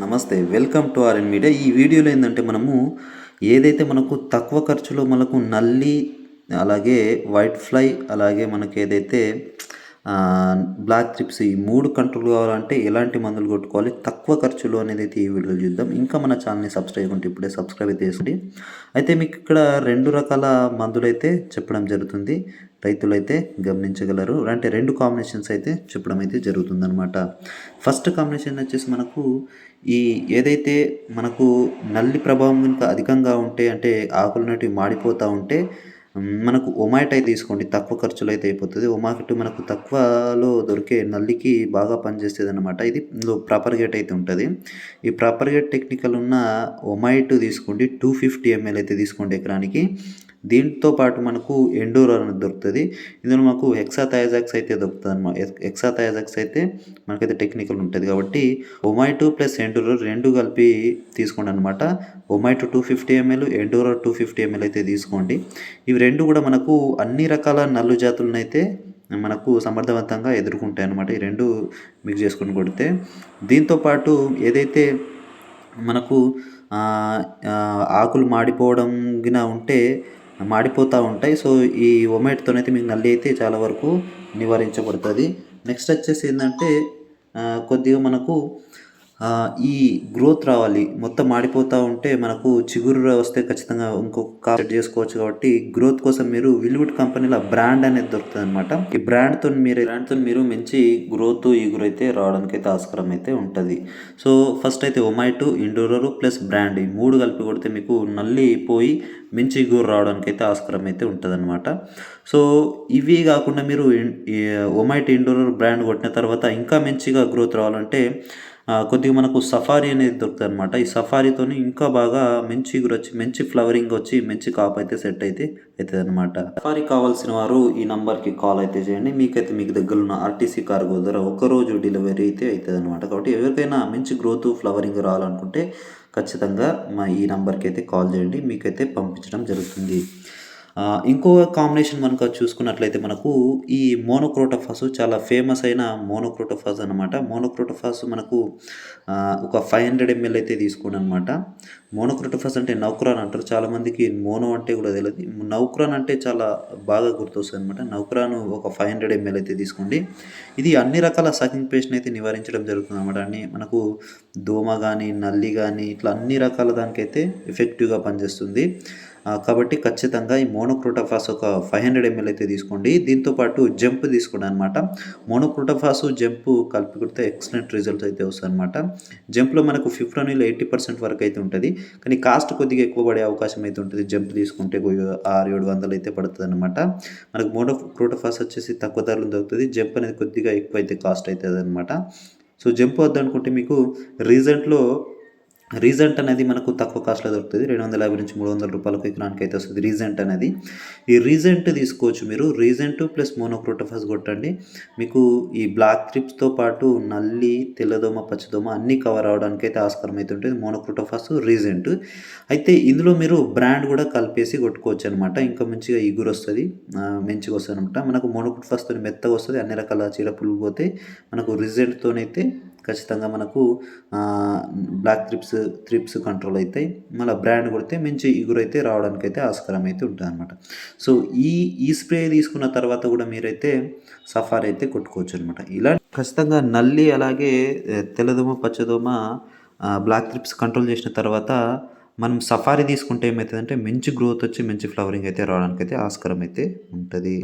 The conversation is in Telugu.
నమస్తే వెల్కమ్ టు ఆర్ఎన్ మీడియా. ఈ వీడియోలో ఏంటంటే మనము ఏదైతే మనకు తక్కువ ఖర్చులో మనకు నల్లి అలాగే వైట్ ఫ్లై అలాగే మనకి ఏదైతే బ్లాక్ త్రిప్స్ ఈ మూడు కంట్రోల్ కావాలంటే ఎలాంటి మందులు కొట్టుకోవాలి? తక్కువ ఖర్చులో అనేది అయితే ఈ వీడియోలో చూద్దాం. ఇంకా మన ఛానల్ని సబ్స్క్రైబ్ ఉంటే ఇప్పుడే సబ్స్క్రైబ్ అయితే చేసుకోండి అయితే మీకు ఇక్కడ రెండు రకాల మందులు అయితే చెప్పడం జరుగుతుంది. రైతులైతే గమనించగలరు. అంటే రెండు కాంబినేషన్స్ అయితే చెప్పడం అయితే జరుగుతుందనమాట ఫస్ట్ కాంబినేషన్ వచ్చేసి మనకు ఈ ఏదైతే మనకు నల్లి ప్రభావం కనుక అధికంగా ఉంటే అంటే ఆకులు మాడిపోతూ ఉంటే మనకు ఒమాయిట్ అయితే తీసుకోండి తక్కువ ఖర్చులో అయితే అయిపోతుంది. ఒమాయిట్ మనకు తక్కువలో దొరికే నల్లికి బాగా పనిచేస్తుంది అనమాట ఇది ప్రాపర్ గేట్ అయితే ఉంటుంది. ఈ ప్రాపర్ గేట్ టెక్నికల్ ఉన్న ఒమైట్ తీసుకోండి టూ ఫిఫ్టీ ఎంఎల్ అయితే తీసుకోండి ఎకరానికి. దీంతో పాటు మనకు ఎండోర్ అనేది దొరుకుతుంది. ఇందులో మనకు హెక్సాథయాజాక్స్ అయితే దొరుకుతుంది అనమాట హెక్సాథయాజాక్స్ అయితే మనకైతే టెక్నికల్ ఉంటుంది కాబట్టి ఒమైటో ప్లస్ ఎండోరో రెండు కలిపి తీసుకోండి అనమాట ఒమైటో టూ ఫిఫ్టీ ఎంఎల్ ఎండోరో టూ ఫిఫ్టీ ఎంఎల్ అయితే తీసుకోండి. ఇవి రెండు కూడా మనకు అన్ని రకాల నల్లు జాతులను అయితే మనకు సమర్థవంతంగా ఎదుర్కొంటాయి అన్నమాట ఈ రెండు మిక్స్ చేసుకుని కొడితే దీంతో పాటు ఏదైతే మనకు ఆకులు మాడిపోవడం గిన ఉంటే మాడిపోతూ ఉంటాయి. సో ఈ ఒమేట్తోనైతే మీకు నల్లి అయితే చాలా వరకు నివారించబడుతుంది. నెక్స్ట్ వచ్చేసి ఏంటంటే కొద్దిగా మనకు ఈ గ్రోత్ రావాలి. మొత్తం మాడిపోతూ ఉంటే మనకు చిగురు వస్తే ఖచ్చితంగా ఇంకొక కాస్ట్ చేసుకోవచ్చు కాబట్టి గ్రోత్ కోసం మీరు విల్వుడ్ కంపెనీలో బ్రాండ్ అనేది దొరుకుతుంది అనమాట ఈ బ్రాండ్తో మీరు బ్రాండ్తో మీరు మంచి గ్రోత్ ఈగురు అయితే రావడానికి అయితే ఆస్కారం అయితే ఉంటుంది. సో ఫస్ట్ అయితే ఒమైటు ఇండోరరు ప్లస్ బ్రాండ్ ఈ మూడు కలిపి కొడితే మీకు నల్లి పోయి మంచి ఇగురు రావడానికి అయితే ఆస్కారం అయితే ఉంటుంది సో ఇవి కాకుండా మీరు ఒమైట్ ఇండోరర్ బ్రాండ్ కొట్టిన తర్వాత ఇంకా మంచిగా గ్రోత్ రావాలంటే కొద్దిగా మనకు సఫారీ అనేది దొరుకుతుంది అనమాట ఈ సఫారీతో ఇంకా బాగా మంచి ఇగురు వచ్చి మంచి ఫ్లవరింగ్ వచ్చి మంచి కాప్ అయితే సెట్ అయితే అవుతుంది అనమాట సఫారీ కావాల్సిన వారు ఈ నంబర్కి కాల్ అయితే చేయండి. మీకైతే మీకు దగ్గర ఉన్న ఆర్టీసీ కార్గో ద్వారా ఒక రోజు డెలివరీ అయితే అవుతుంది అనమాట కాబట్టి ఎవరికైనా మంచి గ్రోత్ ఫ్లవరింగ్ రావాలనుకుంటే ఖచ్చితంగా మా ఈ నంబర్కి అయితే కాల్ చేయండి. మీకైతే పంపించడం జరుగుతుంది. ఇంకో కాంబినేషన్ మనకు చూసుకున్నట్లయితే మనకు ఈ మోనోక్రోటోఫాస్ చాలా ఫేమస్ అయిన మోనోక్రోటోఫాస్ అనమాట మోనోక్రోటోఫాస్ మనకు ఒక ఫైవ్ హండ్రెడ్ ఎంఎల్ అయితే తీసుకోండి అనమాట మోనోక్రోటోఫాస్ అంటే నౌక్రాన్ అంటారు. చాలామందికి మోనో అంటే కూడా తెలియదు నౌక్రాన్ అంటే చాలా బాగా గుర్తొస్తుంది అనమాట నౌక్రాన్ ఒక ఫైవ్ హండ్రెడ్ ఎంఎల్ అయితే తీసుకోండి. ఇది అన్ని రకాల సకింగ్ పేస్ట్ని అయితే నివారించడం జరుగుతుంది అనమాట అన్ని మనకు దోమ కానీ నల్లి కానీ ఇట్లా అన్ని రకాల దానికైతే ఎఫెక్టివ్గా పనిచేస్తుంది. కాబట్టి ఖచ్చితంగా ఈ మోనోక్రోటోఫాస్ ఒక ఫైవ్ హండ్రెడ్ ఎంఎల్ అయితే తీసుకోండి. దీంతో పాటు జంప్ తీసుకోండి అనమాట మోనోక్రోటోఫాస్ జంప్ కలిపి కొడితే ఎక్సలెంట్ రిజల్ట్స్ అయితే వస్తాయి అనమాట జంప్లో మనకు ఫిఫ్రోనిల్ ఎయిటీ పర్సెంట్ వరకు అయితే ఉంటుంది. కానీ కాస్ట్ కొద్దిగా ఎక్కువ పడే అవకాశం అయితే ఉంటుంది జంప్ తీసుకుంటే ఆరు ఏడు వందలు అయితే పడుతుంది అనమాట మనకు మోనోక్రోటోఫాస్ వచ్చేసి తక్కువ ధరలు దొరుకుతుంది. జంప్ అనేది కొద్దిగా ఎక్కువ అయితే కాస్ట్ అవుతుంది అనమాట సో జంప్ వద్దనుకుంటే మీకు రీసెంట్లో రీజెంట్ అనేది మనకు తక్కువ కాస్ట్లో దొరుకుతుంది. రెండు వందల యాభై నుంచి మూడు వందల రూపాయలకు ఎకరానికి అయితే వస్తుంది రీజెంట్ అనేది. ఈ రీజెంట్ తీసుకోవచ్చు మీరు. రీజెంట్ ప్లస్ మోనోక్రోటోఫాస్ కొట్టండి. మీకు ఈ బ్లాక్ త్రిప్స్తో పాటు నల్లి తెల్లదోమ పచ్చదోమ అన్నీ కవర్ అవడానికి అయితే ఆస్కారం అయితే ఉంటుంది. మోనోక్రోటోఫస్ రీజెంట్ అయితే ఇందులో మీరు బ్రాండ్ కూడా కలిపేసి కొట్టుకోవచ్చు అనమాట ఇంకా మంచిగా ఇగురు వస్తుంది. మంచిగా వస్తుంది అనమాట మనకు మోనోక్రోటోఫస్తో మెత్తగా వస్తుంది. అన్ని రకాల చీడపులు పోతే మనకు రీజెంట్తోనైతే ఖచ్చితంగా మనకు బ్లాక్ త్రిప్స్ త్రిప్స్ కంట్రోల్ అవుతాయి. మళ్ళీ బ్రాండ్ కొడితే మంచి ఇగురైతే రావడానికి అయితే ఆస్కారం అయితే ఉంటుంది అనమాట సో ఈ ఈ స్ప్రే తీసుకున్న తర్వాత కూడా మీరైతే సఫారీ అయితే కొట్టుకోవచ్చు అనమాట ఇలా ఖచ్చితంగా నల్లి అలాగే తెల్లదోమ పచ్చదోమ బ్లాక్ త్రిప్స్ కంట్రోల్ చేసిన తర్వాత మనం సఫారీ తీసుకుంటే ఏమవుతుందంటే మంచి గ్రోత్ వచ్చి మంచి ఫ్లవరింగ్ అయితే రావడానికి అయితే ఆస్కారం అయితే ఉంటుంది.